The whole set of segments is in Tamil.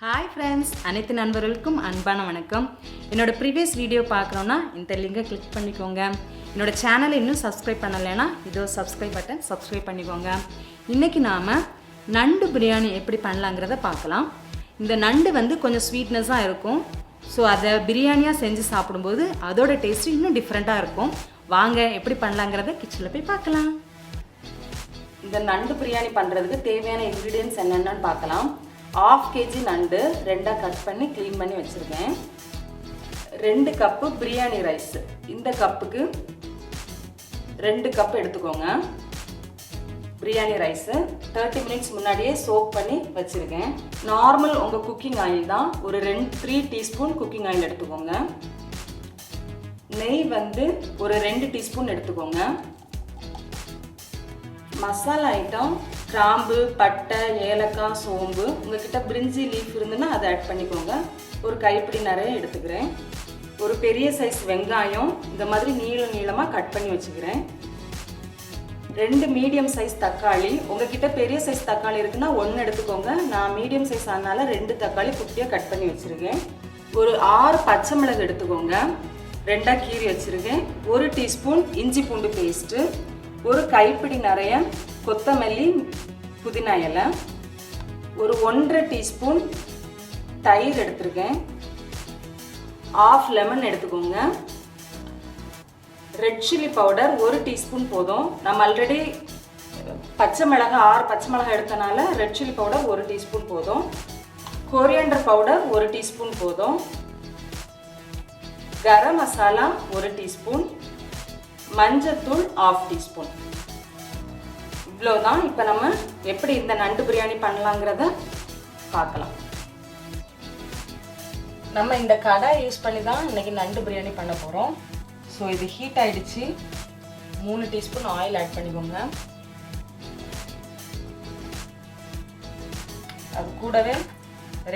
ஹாய் ஃப்ரெண்ட்ஸ் அனைத்து நண்பர்களுக்கும் அன்பான வணக்கம். என்னோட ப்ரீவியஸ் வீடியோ பார்க்குறோன்னா இந்த லிங்கை கிளிக் பண்ணிக்கோங்க. என்னோட சேனலை இன்னும் சப்ஸ்கிரைப் பண்ணலைன்னா இதோ சப்ஸ்கிரைப் பட்டன் சப்ஸ்கிரைப் பண்ணிக்கோங்க. இன்றைக்கி நாம் நண்டு பிரியாணி எப்படி பண்ணலாங்கிறத பார்க்கலாம். இந்த நண்டு வந்து கொஞ்சம் ஸ்வீட்னஸாக இருக்கும். ஸோ அதை பிரியாணியாக செஞ்சு சாப்பிடும்போது அதோட டேஸ்ட்டு இன்னும் டிஃப்ரெண்ட்டாக இருக்கும். வாங்க எப்படி பண்ணலாங்கிறத கிச்சனில் போய் பார்க்கலாம். இந்த நண்டு பிரியாணி பண்ணுறதுக்கு தேவையான இன்க்ரீடியன்ஸ் என்னென்னு பார்க்கலாம். ஆஃப் கேஜி நண்டு ரெண்டாக கட் பண்ணி க்ளீன் பண்ணி வச்சுருக்கேன். ரெண்டு கப்பு பிரியாணி ரைஸ் இந்த கப்புக்கு ரெண்டு கப் எடுத்துக்கோங்க. பிரியாணி ரைஸு தேர்ட்டி மினிட்ஸ் முன்னாடியே சோக் பண்ணி வச்சுருக்கேன். நார்மல் உங்கள் குக்கிங் ஆயில் தான். ஒரு ரெண்டு த்ரீ டீஸ்பூன் குக்கிங் ஆயில் எடுத்துக்கோங்க. நெய் வந்து ஒரு ரெண்டு டீஸ்பூன் எடுத்துக்கோங்க. மசாலா ஐட்டம் கிராம்பு பட்டை ஏலக்காய் சோம்பு. உங்ககிட்ட பிரிஞ்சி லீஃப் இருந்துன்னா அதை ஆட் பண்ணிக்கோங்க. ஒரு கைப்பிடி நிறைய எடுத்துக்கிறேன். ஒரு பெரிய சைஸ் வெங்காயம் இந்த மாதிரி நீளம் நீளமாக கட் பண்ணி வச்சுக்கிறேன். ரெண்டு மீடியம் சைஸ் தக்காளி. உங்ககிட்ட பெரிய சைஸ் தக்காளி இருக்குன்னா ஒன்று எடுத்துக்கோங்க. நான் மீடியம் சைஸ் ஆனால ரெண்டு தக்காளி குட்டியாக கட் பண்ணி வச்சுருக்கேன். ஒரு ஆறு பச்சை மிளகு எடுத்துக்கோங்க. ரெண்டாக கீரி வச்சுருக்கேன். ஒரு டீஸ்பூன் இஞ்சி பூண்டு பேஸ்ட்டு ஒரு கைப்பிடி நிறைய கொத்தமல்லி புதினா இலை ஒரு ஒன்றரை டீஸ்பூன் தயிர் எடுத்திருக்கேன். ஆஃப் லெமன் எடுத்துக்கோங்க. ரெட் சில்லி பவுடர் ஒரு டீஸ்பூன் போதும். நம்ம ஆல்ரெடி பச்சை மிளகாய் ஆறு பச்சை மிளகாய் எடுத்தனால ரெட் சில்லி பவுடர் ஒரு டீஸ்பூன் போதும். கொரியண்டர் பவுடர் ஒரு டீஸ்பூன் போதும். கரம் மசாலா ஒரு டீஸ்பூன். மஞ்சத்தூள் ஆஃப் டீஸ்பூன் இவ்வளோதான் இப்போ நம்ம எப்படி இந்த நண்டு பிரியாணி பண்ணலாங்கிறத பார்க்கலாம். நம்ம இந்த கடாய் யூஸ் பண்ணி தான் இன்னைக்கு நண்டு பிரியாணி பண்ண போகிறோம் ஸோ இது ஹீட் ஆகிடுச்சு மூணு டீஸ்பூன் ஆயில் ஆட் பண்ணிக்கோங்க. அது கூடவே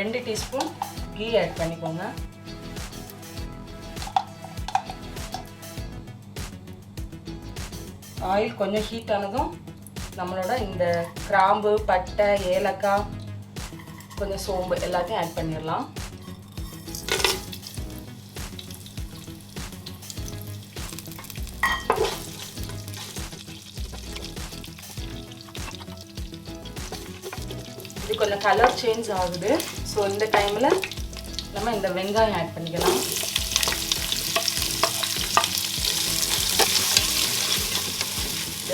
ரெண்டு டீஸ்பூன் கீ ஆட் பண்ணிக்கோங்க. ஆயில் கொஞ்சம் ஹீட் ஆனதும் நம்மளோட இந்த கிராம்பு பட்டை ஏலக்காய் கொஞ்சம் சோம்பு எல்லாத்தையும் ஆட் பண்ணிடலாம். இது கொஞ்சம் கலர் சேஞ்ச் ஆகுது. ஸோ இந்த டைமில் நம்ம இந்த வெங்காயம் ஆட் பண்ணிக்கலாம்.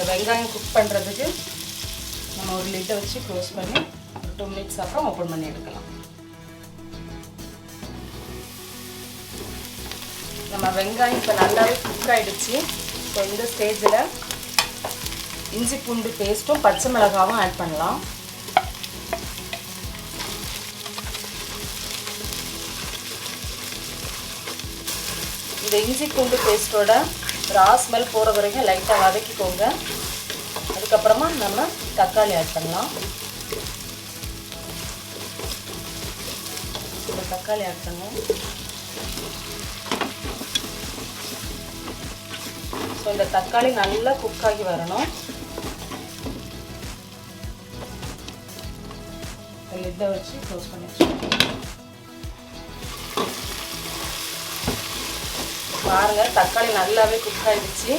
வெங்காயம் குக் பண்ணுறதுக்கு நம்ம ஒரு லிட்டை வச்சு க்ளோஸ் பண்ணி ஒரு டூ மினிட்ஸ் அப்புறம் ஓப்பன் பண்ணி எடுக்கலாம். நம்ம வெங்காயம் இப்போ நல்லாவே குக் ஆகிடுச்சு ஸோ இந்த ஸ்டேஜில் இஞ்சி பூண்டு பேஸ்ட்டும் பச்சை மிளகாவும் ஆட் பண்ணலாம். இந்த இஞ்சி பூண்டு பேஸ்ட்டோட ரா ஸ்மெல் போகிற வரைக்கும் லைட்டாக வதக்கிக்கோங்க. அதுக்கப்புறமா நம்ம தக்காளி ஆட் பண்ணலாம். இந்த தக்காளி ஆட் பண்ணுவோம். ஸோ இந்த தக்காளி நல்லா குக் ஆகி வரணும். லிட்டை வச்சு க்ளோஸ் பண்ணி பாருங்க தக்காளி நல்லாவே குக் ஆகிடுச்சு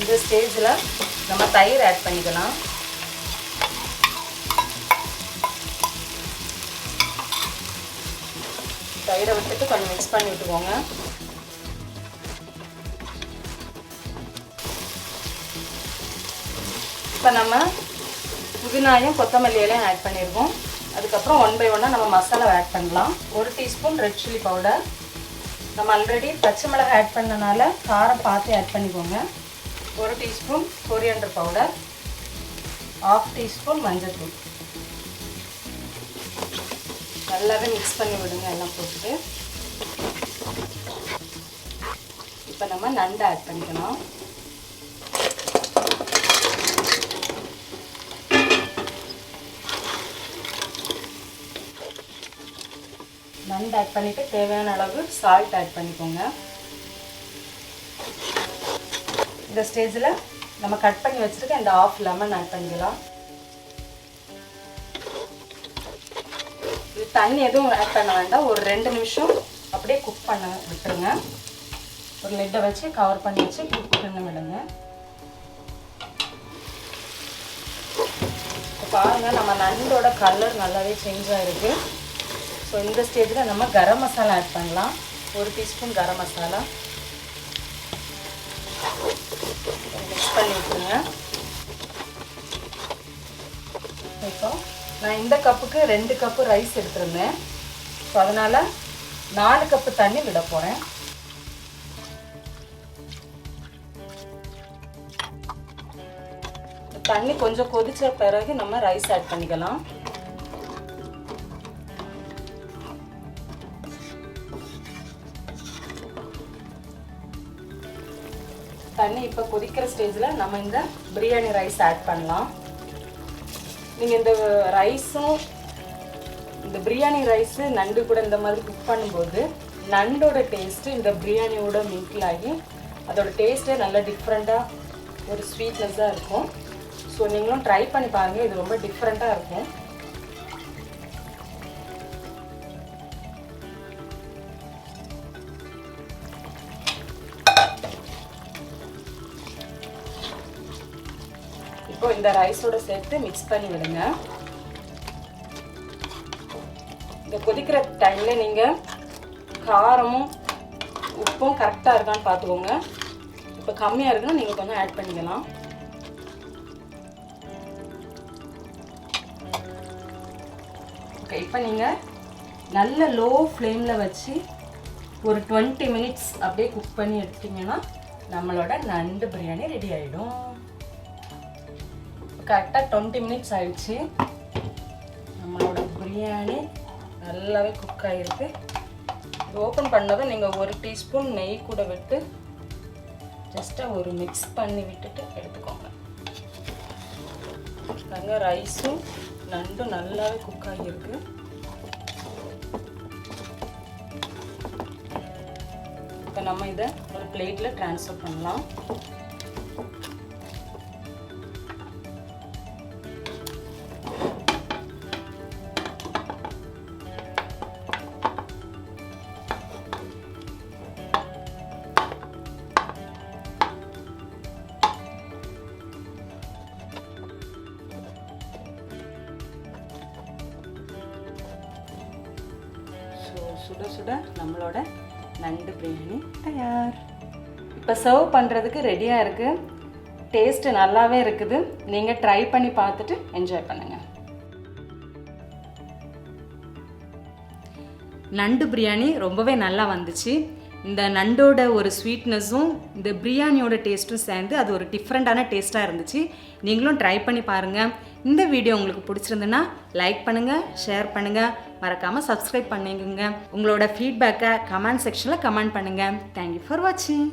இந்த ஸ்டேஜில் நம்ம தயிர் ஆட் பண்ணிக்கலாம். தயிரை விட்டுட்டு கொஞ்சம் மிக்ஸ் பண்ணி விட்டுக்கோங்க. இப்போ நம்ம புதினாயும் கொத்தமல்லி இலையும் ஆட் பண்ணியிருக்கோம் அதுக்கப்புறம் ஒன் பை ஒன்னாக நம்ம மசாலா ஆட் பண்ணலாம். ஒரு டீஸ்பூன் ரெட் சில்லி பவுடர் நம்ம ஆல்ரெடி பச்சை மிளகாய் ஆட் பண்ணனால காரம் பார்த்து ஆட் பண்ணிக்கோங்க. ஒரு teaspoon coriander powder half teaspoon மஞ்சள்தூள் நல்லாவே மிக்ஸ் பண்ணி விடுங்க எல்லாம் போட்டுட்டு. இப்போ நம்ம நண்டு ஆட் பண்ணிக்கணும் நண்டு ஆட் பண்ணிவிட்டு தேவையான அளவு சால்ட் ஆட் பண்ணிக்கோங்க. இந்த ஸ்டேஜில் நம்ம கட் பண்ணி வச்சுருக்க இந்த ஆஃப் லெமன் ஆட் பண்ணிக்கலாம். தண்ணி எதுவும் ஆட் பண்ண வேண்டாம். ஒரு ரெண்டு நிமிஷம் அப்படியே குக் பண்ண விட்டுருங்க. ஒரு லெட்டை வச்சு கவர் பண்ணி வச்சு குக் பண்ண விடுங்க. பாருங்கள் பாருங்க நம்ம நண்டோட கலர் நல்லாவே சேஞ்ச் ஆகிருக்கு ஸோ இந்த ஸ்டேஜில் நம்ம கரம் மசாலா ஆட் பண்ணலாம். ஒரு டீஸ்பூன் கரம் மசாலா மிக்ஸ் பண்ணி விட்டுருங்க. இப்போ நான் இந்த கப்புக்கு ரெண்டு கப்பு ரைஸ் எடுத்திருந்தேன். ஸோ அதனால் நாலு கப்பு தண்ணி விட போகிறேன் தண்ணி கொஞ்சம் கொதிச்ச பிறகு நம்ம ரைஸ் ஆட் பண்ணிக்கலாம். தண்ணி இப்போ கொதிக்கிற ஸ்டேஜில் நம்ம இந்த பிரியாணி ரைஸ் ஆட் பண்ணலாம். நீங்கள் இந்த ரைஸும் இந்த பிரியாணி ரைஸு நண்டு கூட இந்த மாதிரி குக் பண்ணும்போது நண்டோட டேஸ்ட்டு இந்த பிரியாணியோட மிங்கிள் ஆகி அதோட டேஸ்ட்டே நல்லா டிஃப்ரெண்ட்டாக ஒரு ஸ்வீட்னஸாக இருக்கும். ஸோ நீங்களும் ட்ரை பண்ணி பாருங்கள் இது ரொம்ப டிஃப்ரெண்ட்டாக இருக்கும். இப்போ இந்த ரைஸோட சேர்த்து மிக்ஸ் பண்ணி விடுங்க. இந்த கொதிக்கிற டைமில் நீங்கள் காரமும் உப்பும் கரெக்டாக இருக்கான்னு பார்த்துக்கோங்க. இப்போ கம்மியாக இருக்குன்னா நீங்கள் கொஞ்சம் ஆட் பண்ணிக்கலாம். ஓகே இப்போ நீங்கள் நல்ல லோ ஃப்ளேமில் வச்சு ஒரு டுவெண்ட்டி மினிட்ஸ் அப்படியே குக் பண்ணி எடுத்தீங்கன்னா நம்மளோட நண்டு பிரியாணி ரெடி ஆகிடும் கரெக்டாக டுவெண்ட்டி மினிட்ஸ் ஆயிடுச்சு. நம்மளோட பிரியாணி நல்லாவே குக் ஆகிருக்கு இது ஓப்பன் பண்ணதும் நீங்கள் ஒரு டீஸ்பூன் நெய் கூட விட்டு ஜஸ்ட்டாக ஒரு மிக்ஸ் பண்ணி விட்டுட்டு எடுத்துக்கோங்க. பாருங்க ரைஸும் நண்டும் நல்லாவே குக் ஆகியிருக்கு இப்போ நம்ம இதை ஒரு பிளேட்டில் ட்ரான்ஸ்ஃபர் பண்ணலாம். சுட சுட நம்மளோட நண்டு பிரியாணி தயார். இப்போ சர்வ் பண்ணுறதுக்கு ரெடியாக இருக்குது டேஸ்ட்டு நல்லாவே இருக்குது. நீங்கள் ட்ரை பண்ணி பார்த்துட்டு என்ஜாய் பண்ணுங்கள் நண்டு பிரியாணி ரொம்பவே நல்லா வந்துச்சு. இந்த நண்டோட ஒரு ஸ்வீட்னஸும் இந்த பிரியாணியோட டேஸ்ட்டும் சேர்ந்து அது ஒரு டிஃப்ரெண்ட்டான டேஸ்ட்டாக இருந்துச்சு. நீங்களும் ட்ரை பண்ணி பாருங்கள் இந்த வீடியோ உங்களுக்கு பிடிச்சிருந்துன்னா லைக் பண்ணுங்கள் ஷேர் பண்ணுங்கள் மறக்காமல் சப்ஸ்கிரைப் பண்ணிக்கோங்க. உங்களோட ஃபீட்பேக்கை கமெண்ட் செக்ஷனில் கமெண்ட் பண்ணுங்கள் தேங்க்யூ ஃபார் வாட்சிங்